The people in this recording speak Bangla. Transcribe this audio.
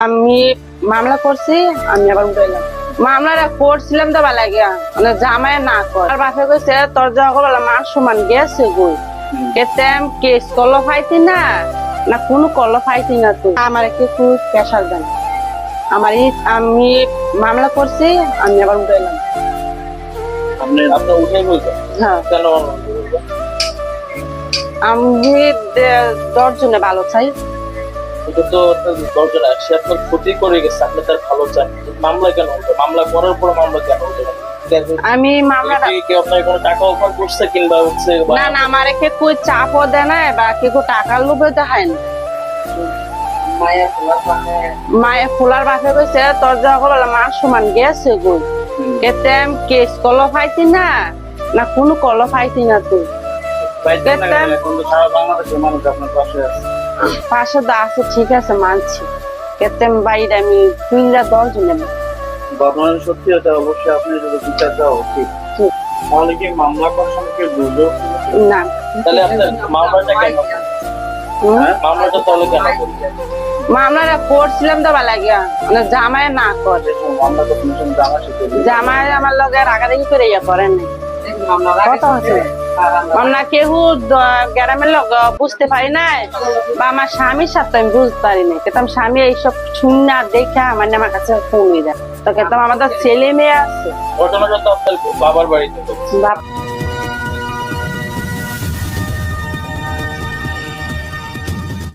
আমি মামলা করছি আমি আবার উঠাইলাম মামলাটা করছিলাম তো ভালো লাগে মানে জামাই না কর। আর বাপে কইছে তোর বলে মান সমান গেছে গই কেতেম কেস কলো ফাইতি না না কোনো কলো ফাইতি না তুই আমার তুই প্রেশার দেন? আমার আমি মামলা করছি আমি আবার উঠাইলাম আপনি আপনি উঠে বলছেন? হ্যাঁ। কেন আমি দশজনে ভালো চাই এটা তো দরকার সে আপনার ক্ষতি করে গেছে আপনি তার ভালো চান মামলা কেন হতো মামলা করার পর মামলা কেন হতো আমি মামলাটা কেউ আপনার কোনো টাকা অফার করছে কিংবা হচ্ছে না না আমার একে কই চাপও দেয় না বা কেউ টাকা লোভে দেখায় না। মায়ে ফুলার বাপে কইছে তোর যখন বলে সমান গেছে গই হুম। কেতেম কেস কলো না না কোনো কলো ফাইতি না তুই না। এখন তো সারা বাংলাদেশের মানুষ আপনার পাশে আছে। পাশে তো আছে ঠিক আছে মানছি। কেতেম বাইরে আমি তুইরা দশজনে বর্তমানে সত্যি হতে অবশ্যই আপনি যদি বিচার দেওয়া উচিত ঠিক। তাহলে কি মামলা দুর্যোগ না। তাহলে আপনার মামলাটা কেন হুম? হ্যাঁ? মামলাটা তাহলে কেন মামলাটা করছিলাম তো ভালো লাগে মানে জামাই না কর। যে সময় মামলা করছেন সেই জামা শিখে দিলেন। জামাই আমার লগে রাগারাগি করে ইয়ে করেন কথা হচ্ছে। আমরা কেউ গ্রামের লোক বুঝতে পারি না বা আমার স্বামীর সাথে আমি বুঝতে পারি না কিন্তু আমার স্বামী এইসব শুনে আর দেখে আমার না আমার কাছে ফোন দেয় তো কিন্তু আমাদের ছেলে মেয়ে আছে বাবার বাড়িতে।